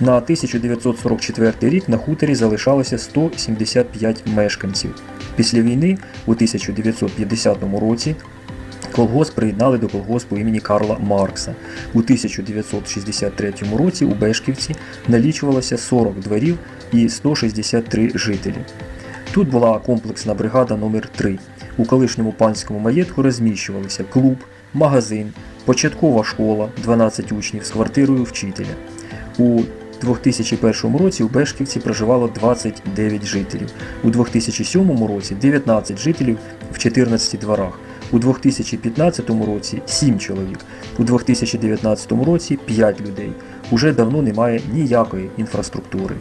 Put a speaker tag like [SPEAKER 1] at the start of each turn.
[SPEAKER 1] На 1944 рік на хуторі залишалося 175 мешканців. Після війни у 1950 році колгосп приєднали до колгоспу імені Карла Маркса. У 1963 році у Бешківці налічувалося 40 дворів і 163 жителі. Тут була комплексна бригада номер 3 У колишньому панському маєтку розміщувалися клуб, магазин, початкова школа, 12 учнів з квартирою вчителя. У 2001 році у Бешківці проживало 29 жителів, у 2007 році 19 жителів в 14 дворах, у 2015 році 7 чоловік, у 2019 році 5 людей. Уже давно немає ніякої інфраструктури.